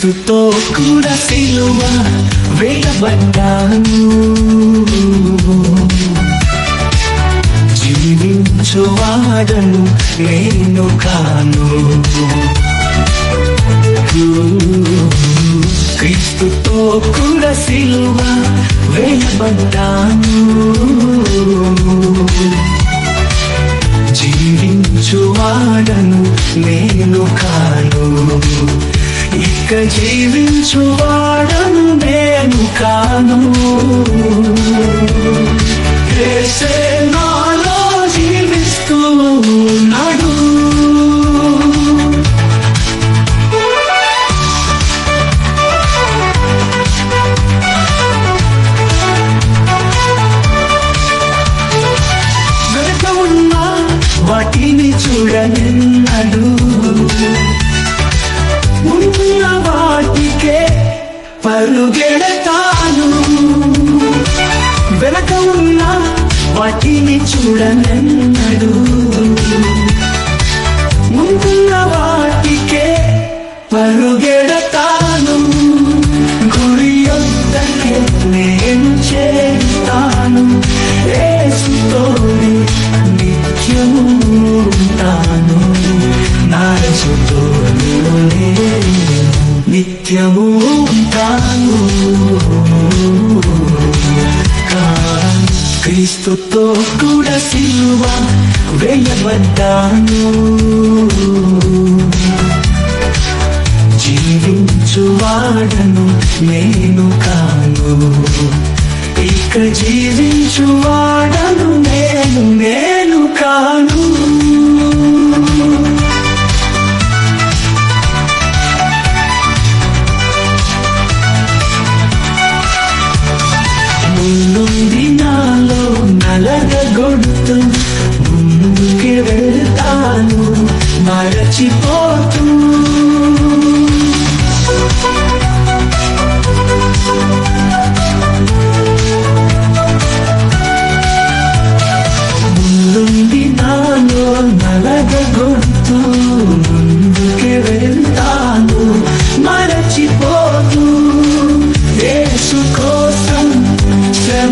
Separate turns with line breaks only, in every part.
క్రీస్తుతో కూడా సిలువ వేయబడ్డాను జీవించువాడను నేను కాను. క్రీస్తుతో కూడా సిలువ వేయబడ్డాను జీవించువాడను నేను కాను. ఇక జీవించువాడను నేను కాను. యేసే నాలో జీవిస్తూ ఉన్నాడు. వెనక ఉన్న వాటిని చూడనిన్నాడు పరుగెడతాను వెనక ఉన్న వాటిని చూడనే. నిత్యము ఉంటాను. క్రీస్తుతో కూడా సిలువ వేయబడ్డాను. జీవించువాడను నేను కాను. ఇక జీవించువాడ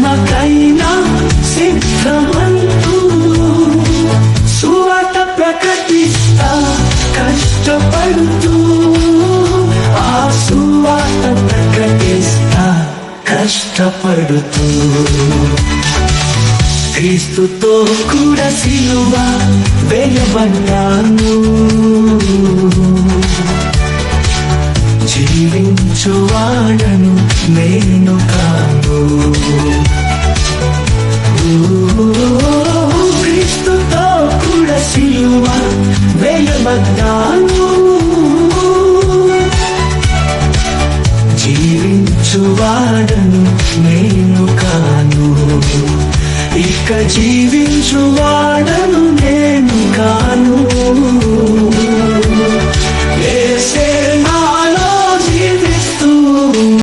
శ్రమకైనా సిద్ధమంటూ సువార్త ప్రకటిస్తా కష్టపడుతూ ఆ సువార్త ప్రకటిస్తా కష్టపడుతూ. క్రీస్తుతో కూడా సిలువ వేయబడ్డాను పడ్డాను జీవించువాడను నేను కాను. ఇక జీవించువాడను నేను కాను.